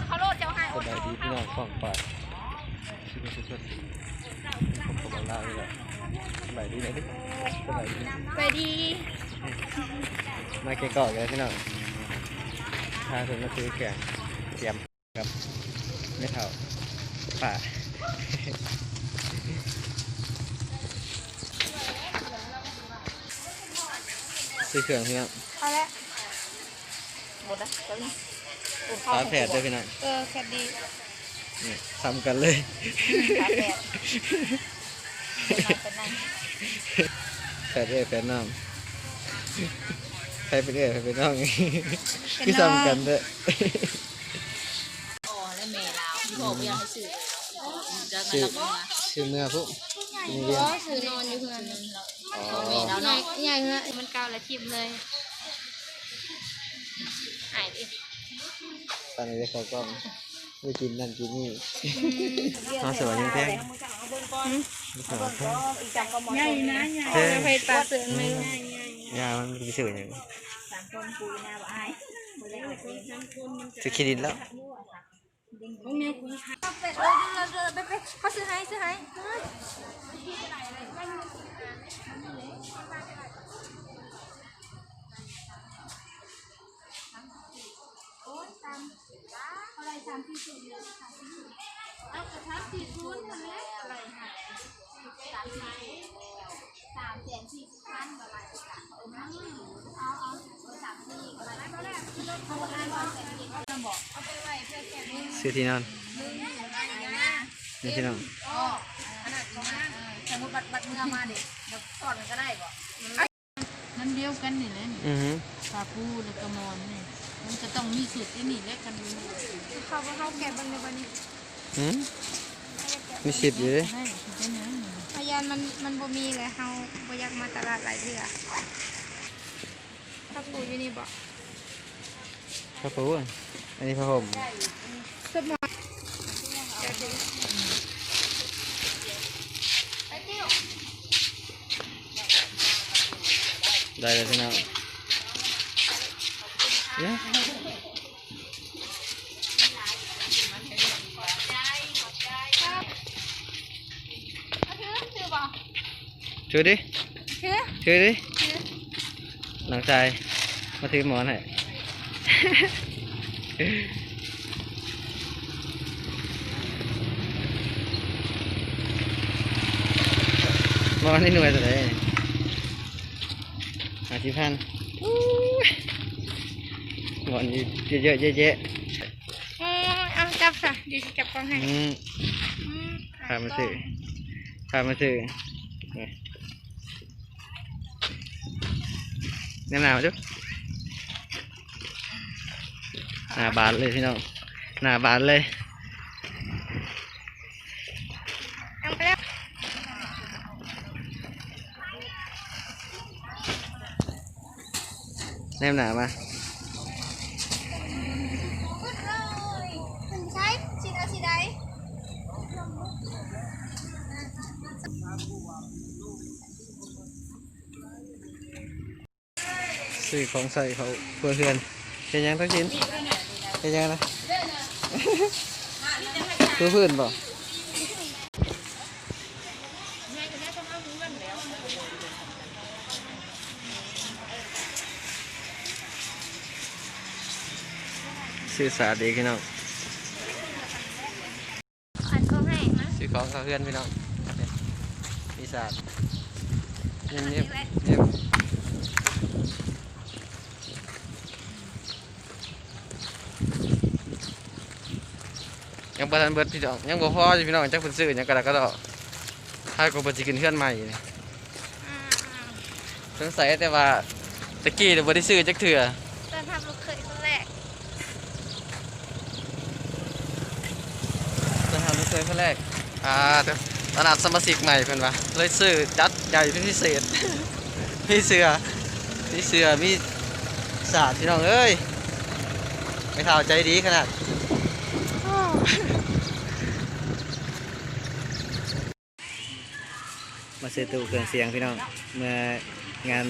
ดเขาโลดเจ้าให้สอดบายเอาดีพี่น้องฟังป่าชื่อชื่อชื่อผมผมลาเลยละสบายดีนะพี่สบายดีไปดีมาเกะกะกันพี่น้องพาคนมาซื้อแกงเตรียมครับ ไม่เท่าป่าซื้อเครื่องพี่น้องเอาละหมดแล้วเดี๋ยวนี้ อุ่นข้าแผดด้วยพี่น้องเออแค่ดีนี่ซ้ำกันเลยฟ้าแผดเป็นไงแผดเอ้แผดน้ำใครเป็นเอ้ใครเป็นน้องคือซ้ำกันด้ออ๋อแล้วแม่ลาวพี่บอกว่าอยากให้สื่อเลยเนาะจะมาชื่อชื่อเมื่อพวกนี่เรียนอนอนอยู่เพื่อนอ๋อแม่แล้วเนาะใหญ่เงี้ยมันเกาและทิมเลยหายดิ ตอนนี้ได้เขากล้องไม่กินนั่นกินนี่น้องสวยยังแท้สวยแท้ใหญ่นะใหญ่เท่ไปตาเสือนไม่รู้ยามันมีสื่ออย่างซื้อ เครดิตแล้วเออเดินเดินไปไปเขาซื้อให้ซื้อให้ซื้อที่นอนนี่ที่นอนสมมติบัตรบัตรเมื่อมาเด็กเดี๋ยวสอนก็ได้บ่นั่นเดียวกันนี่แหละนี่อือหือปลาปูแล้วก็มอนนี่มันจะต้องมีสูตรที่นี่และกันดูเขาว่าเขาแกะบังในวันนี้อื มมีสิบอยู่เลยให้เป็นยังไงพยานมันมันบ่มีเลยเฮาบ่อยากมาตลาดหลายเทื่อถ้าปูอยู่นี่บ่พระปูอะอันนี้พระห่มสมองเดี๋ยวดูไปเที่ยวได้เลยพี่น้องเนี่ย ช่วยดิ ถือช่วยดิ ถือ หลังชายมาถือหมอนให้ หมอนนี่หน่วยตัวไหนหาสิบพันอู้ยหมอนเยอะๆเยอะโอ้ยเอาจับซะเดี๋ยวสิจับกล้องให้ๆอืมอืมพามาซื้อพามาซื้อนี่ แนะนำจุ๊หน้าบานเลยพี่ ซื้อของใส่เขาเพื่อเพื่อนเป็นยังต้องกินเป็นยังนะเพื่อเพื่อนเปล่าซื้อสาดีพี่น้องอันกล้องให้มาซื้อของเขาเพื่อนพี่น้องเนี่ยมีสาดเงียบเงียบ เงียบยังประทันเบิดพี่น้องยังบ่พออยู่พี่น้องจักเพิ่นซื้อหยังกระดากกระดอกถ้าก็บ่สิกินเพื่อนใหม่นี่อ่าสงสัยแต่ว่าตะกี้เนี่ยบ่ได้ซื้อจักเถื่อๆตอนทำลูกเคยคนแรกจะทำไม่เคยเพื่อแรกอ่าแต่ตลาดสมาชิกใหม่เพิ่นว่าเลยซื้อจัดใหญ่เป็นพิเศษมีเสือมีเสือมีสาดพี่น้องเอ้ยไม่เท่าใจดีขนาด มาซื้อตู้เครื่องเสียงพี่น้องเมื่องาน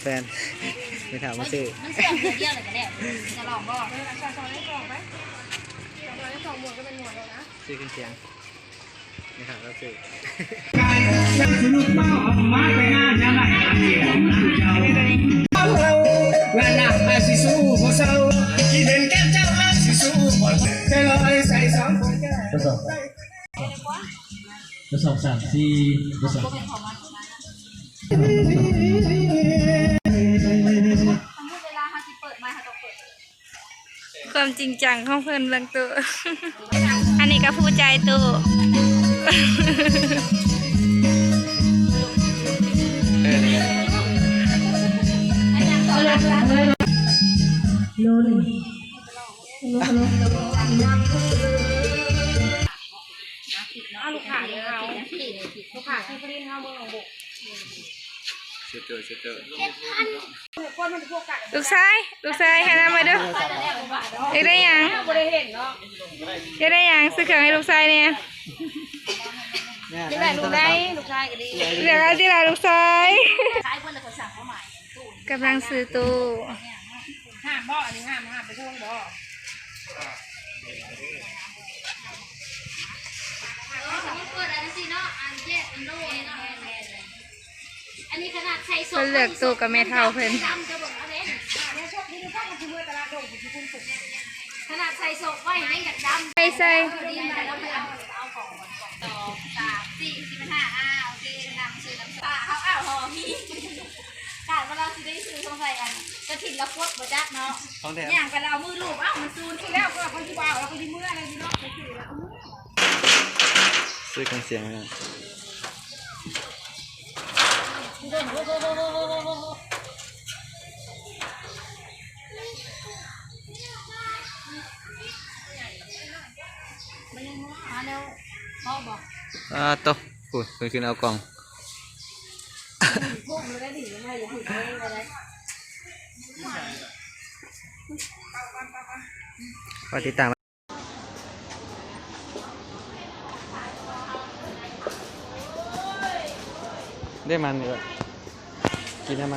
แฟนไม่ถามมาซื้อมันเสื่อมเดียวเลยก็แล้วจะลองบ่ชอบๆได้ก่อนหมวกก็เป็นหมวกแล้วนะซื้อเครื่องเสียงนี่ครับเราซื้อว่าหนักอาสิสู้บ่เศร้าที่เห็นแก้มเจ้าอาสิสู้บ่ใจลอยใส่สองคนแก้ทด สอบทดสอบสามสี่ทดสอบความจริงจังของเพื่อนเรื่องตัว อันนี้ก็ผู้ใจตัวเออนี่ เอาลูกค้าเลยเอาลูกค้าที่เขาเรียนเอาเมืองของบุกเชื่อเจอเชื่อเจอลูกชายลูกชายให้นำมาเด้ออยากได้หยังอยากได้หยังซื้อเครื่องให้ลูกชายเนี่ยนี่ได้ลูกได้ลูกชายก็ดีเดี๋ยวเอาที่ละลูกชายขายคนละคนสั่งเข้ามากำลังซื้อตู้ห้ามบ่อันนี้ห้ามห้ามไปช่วงบ่ อันนี้ขนาดใส่สเพิ่นเลือกตู้กับแม่เท่าเพิ่นจำจะบอกอะไรขนาดใส่ศพไว้ให้อยากดำใส่ใส่ดีแต่เราไม่เอาเอาของต่อสามสี่สิบห้าอ้าวโอเคน้ำซื้อน้ำปลาเอาอ้าวหอมีกาดว่าเราสิได้ซื้อสงสัยอันกระถิ่นละพวดบ่จักเนาะของแถมย่างกันเรามือลูกอ้าวมันซูนที่แล้วก็คนที่ว่าแล้วคนที่เมื่ออะไรที่เนาะไปซื้อแล้วซื้อเครื่องเสียงนะ มาเร็วพ่อบอกอ่าโกล่อง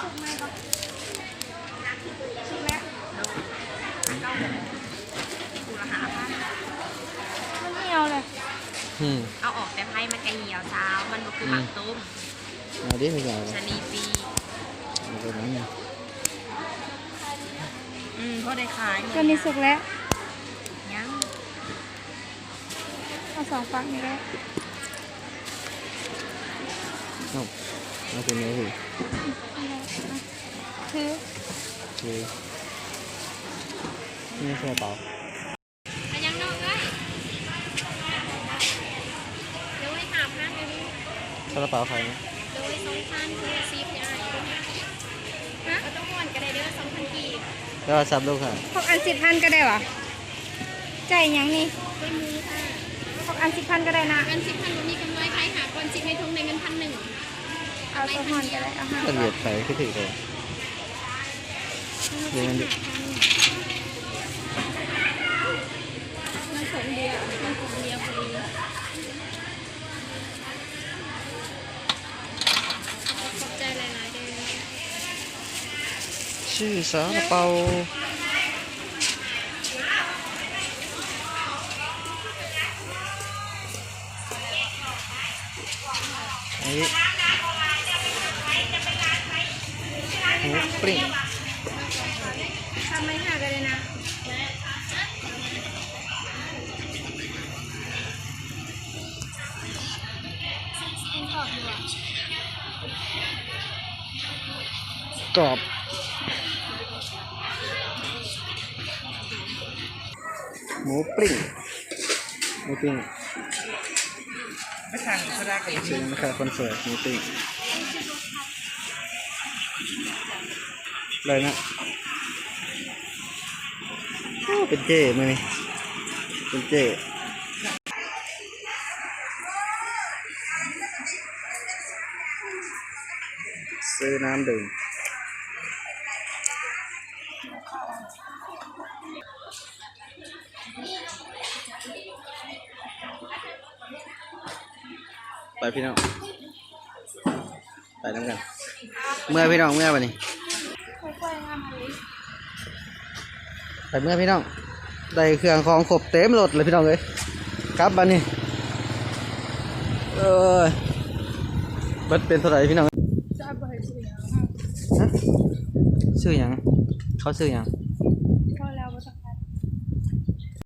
พวกมันได้ดีไม่อย่าถึงเองอะไรฝากติดตามได้มันเลยกินให้มันครับมันเหนียวเลยอืมเอาออกแต่ไพ่มันกระเหี่ยวเช้า มันก็คือหมักต้มเอาดิไม่ใหญ่ชะนีปีเอาไปนั้นเนี่ยอืมก็ได้ขายตัวนี้สุกแล้วยังเอาสองฟักนี่แล้ว เอาเอาตัวนี้สิคือคือนี่ใช่เปล่าอันยังนอกได้เดี๋ยวให้ถามนะเดี๋ยวนี้ซาลาเปาใครนะโดยสองพันคือซีฟเนี่ยฮะเอาต้องม่วนกันได้เด้อสองพันกีบแล้วซับลูกค่ะพวกอันสิบพันก็ได้วะใจายหยังนี่ด้วยมือค่ะพวกอันสิบพันก็ได้นะกันสิบพันบ่มีกำ เอาตัวหอนก็ได้เอาห้าต้นเหยียดไข่ขึ้นถือเลยเดี๋ยวมันดิมันสองเดียวมันสองเดียวพอดีขอบใจหลายๆเด้อชื่อซาลาเปาอันนี้หมู ปริงทำไม่ห้าก็ได้นะกรอบหมูปริงหมูปริงไม่ทางก็ได้กันชื่อนะคะคนสวยหมูปริง เลยนะเป็นเจ้ไหมนี่เป็นเจ้ซื้อน้ำดื่มไปพี่น้อง ไปน้ำกัน เมื่อพี่น้องเมื่อวันนี้ ค่อยๆงามเลย ไปเมื่อพี่น้องได้เครื่องของครบเต็มรถเลยพี่น้องเลยครับบันนี้เออบัดเป็นเท่าไหร่พี่น้องฮะซื้ออย่างเขาซื้ออย่าง